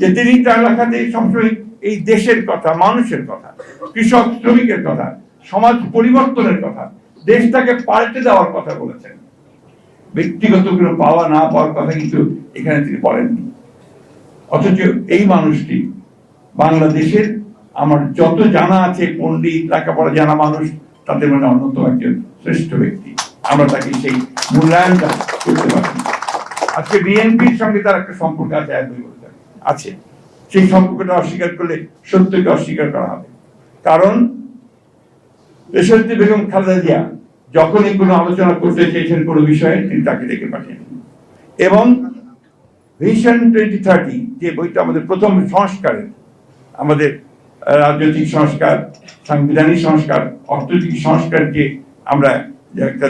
যে তিনি তার লেখাতে সবসময় এই দেশের কথা, মানুষের কথা, কৃষক শ্রমিকের কথা, সমাজ পরিবর্তনের কথা, দেশটাকে পাল্টে দেওয়ার কথা বলেছেন। ব্যক্তিগত কোনো পাওয়া না পাওয়ার কথা কিন্তু এখানে তিনি বলেননি। অথচ এই মানুষটি বাংলাদেশের আমার যত জানা আছে, পণ্ডিত, লেখাপড়া জানা মানুষ, তাদের মানে অন্যতম একজন শ্রেষ্ঠ ব্যক্তি। আমরা তাকে সেই মূল্যায়নটা করতে পারি। আজকে বিএনপির সঙ্গে তার একটা সম্পর্ক আছে, এক দুই আছে। সেই সম্পর্কটা অস্বীকার করলে সত্যকে অস্বীকার করা হবে। কারণ দেশাত্রী বেগম খালেদা জিয়া যখনই কোনো আলোচনা করতে চেয়েছেন কোনো বিষয়ে, তিনি তাকে ডেকে পাঠিয়েছেন এবং ভিশন টোয়েন্টি থার্টি, যে বইটা আমাদের প্রথম সংস্কারের, আমাদের রাজনৈতিক সংস্কার, সাংবিধানিক সংস্কার, অর্থনৈতিক সংস্কার যে আমরা যে একটা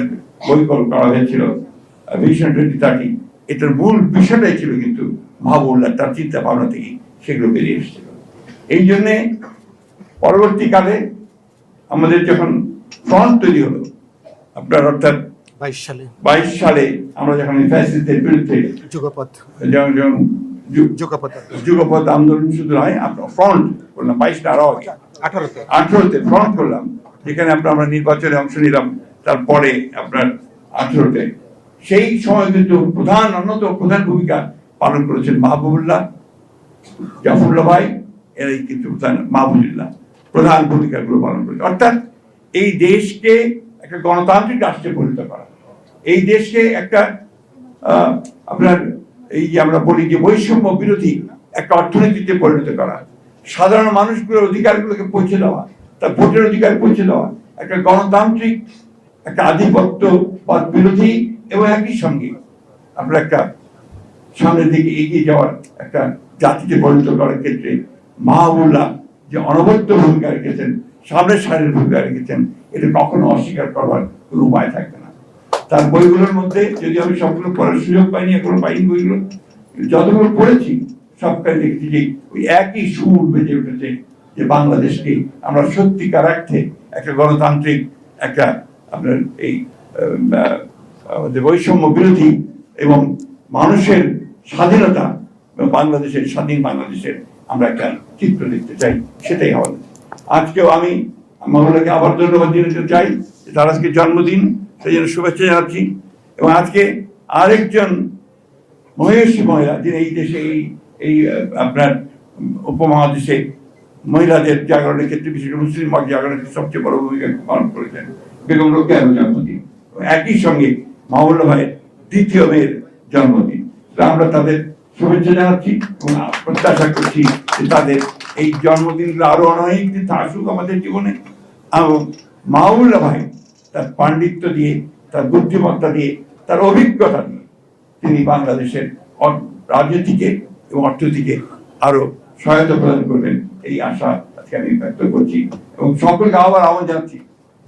বই করা হয়েছিল ভিশন টোয়েন্টি থার্টি, এটার মূল বিষয়টাই ছিল কিন্তু মাহবুল্লাহ তার চিন্তা ভাবনা থেকে সেগুলো বেরিয়ে এসেছিল। এই জন্যে পরবর্তীকালে আমাদের যখন ফ্রন্ট তৈরি হলো আপনার অর্থাৎ বাইশ সালে। বাইশ সালে আমরা যখন ফ্যাসিস্টদের বিরুদ্ধে যুগপথ। আন্দোলন শুধু নয় আপনার ফ্রন্ট করলাম বাইশটা আরও আগে। আঠারোতে। আঠেরোতে ফ্রন্ট করলাম যেখানে আপনার আমরা নির্বাচনে অংশ নিলাম তারপরে আপনার আঠারোতে। সেই সময় কিন্তু প্রধান অন্যতম প্রধান ভূমিকা পালন করেছেন মাহবুবুল্লাহ, জাফরুল্লাহ ভাই এরাই কিন্তু মাহবুবুল্লাহ, প্রধান ভূমিকাগুলো পালন করেছে অর্থাৎ এই দেশকে একটা গণতান্ত্রিক রাষ্ট্রে পরিণত করা। এই দেশকে একটা আপনার এই যে আমরা বলি যে বৈষম্য বিরোধী একটা অর্থনীতিতে পরিণত করা। সাধারণ মানুষগুলোর অধিকারগুলোকে পৌঁছে দেওয়া, তার ভোটের অধিকার পৌঁছে দেওয়া, একটা গণতান্ত্রিক, একটা আধিপত্য বিরোধী এবং একই সঙ্গে আমরা একটা সামনের দিকে এগিয়ে যাওয়ার একটা জাতিতে পরিণত করার ক্ষেত্রে মাহবুল্লাহ যে অনবদ্য ভূমিকা রেখেছেন, সামনের সারের ভূমিকা রেখেছেন, এটা কখনো অস্বীকার করবার কোনো উপায় থাকবে না। তার বইগুলোর মধ্যে যদি আমি সবগুলো পড়ার সুযোগ পাইনি, এখনও পাইনি বইগুলো, যতগুলো পড়েছি সবটাই দেখছি যে ওই একই সুর বেজে উঠেছে যে বাংলাদেশকে আমরা সত্যিকার অর্থে একটা গণতান্ত্রিক, একটা আপনার এই বৈষম্য বিরোধী এবং মানুষের স্বাধীনতা বাংলাদেশের, স্বাধীন বাংলাদেশের আমরা একটা চিত্র দেখতে চাই, সেটাই হবে। আজকেও আমি মহলাকে আবার ধন্যবাদ জানাতে চাই তার আজকে জন্মদিন, সেই জন্য শুভেচ্ছা জানাচ্ছি। এবং আজকে আরেকজন মহেশী মহিলা, যিনি এই দেশে, এই এই আপনার উপমহাদেশে মহিলাদের জাগরণের ক্ষেত্রে বিশেষ করে মুসলিম জাগরণের ক্ষেত্রে সবচেয়ে বড় ভূমিকা পালন করেছেন বেগম রোকেয়ার জন্মদিন। একই সঙ্গে মাহবুল্লা ভাইয়ের দ্বিতীয় মেয়ের জন্মদিন। আমরা তাদের শুভেচ্ছা জানাচ্ছি এবং প্রত্যাশা করছি যে তাদের এই জন্মদিনগুলো আরও অনেক দিন আসুক আমাদের জীবনে। এবং মাহবুল্লা ভাই তার পাণ্ডিত্য দিয়ে, তার বুদ্ধিমত্তা দিয়ে, তার অভিজ্ঞতা দিয়ে তিনি বাংলাদেশের রাজনীতিকে এবং অর্থনীতিকে আরও সহায়তা প্রদান করবেন এই আশা আজকে আমি ব্যক্ত করছি। এবং সকলকে আবার আহ্বান জানাচ্ছি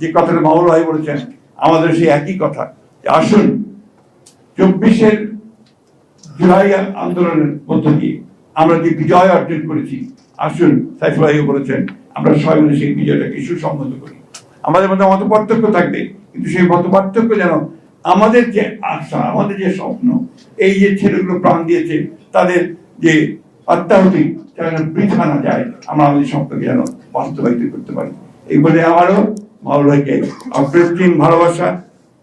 যে কথাটা মাহুল ভাই বলেছেন, আমাদের সেই একই কথা আসুন, চব্বিশের জুলাই আন্দোলনের মধ্য দিয়ে আমরা যে বিজয় অর্জন করেছি, আসুন সাইফুল বলেছেন, আমরা সবাই মিলে সেই বিজয়টাকে সুসম্মত করি। আমাদের মধ্যে মত পার্থক্য থাকবে, কিন্তু সেই মত পার্থক্য যেন আমাদের যে আশা, আমাদের যে স্বপ্ন, এই যে ছেলেগুলো প্রাণ দিয়েছে, তাদের যে আত্মাহুতি যেন বৃথা না যায়, আমরা আমাদের স্বপ্নকে যেন বাস্তবায়িত করতে পারি। এই বলে আমারও মাওলাকে অপ্রেম ভালোবাসা,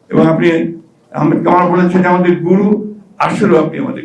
এবং আপনি কামাল বলেছেন আমাদের গুরু আসলে আপনি আমাদের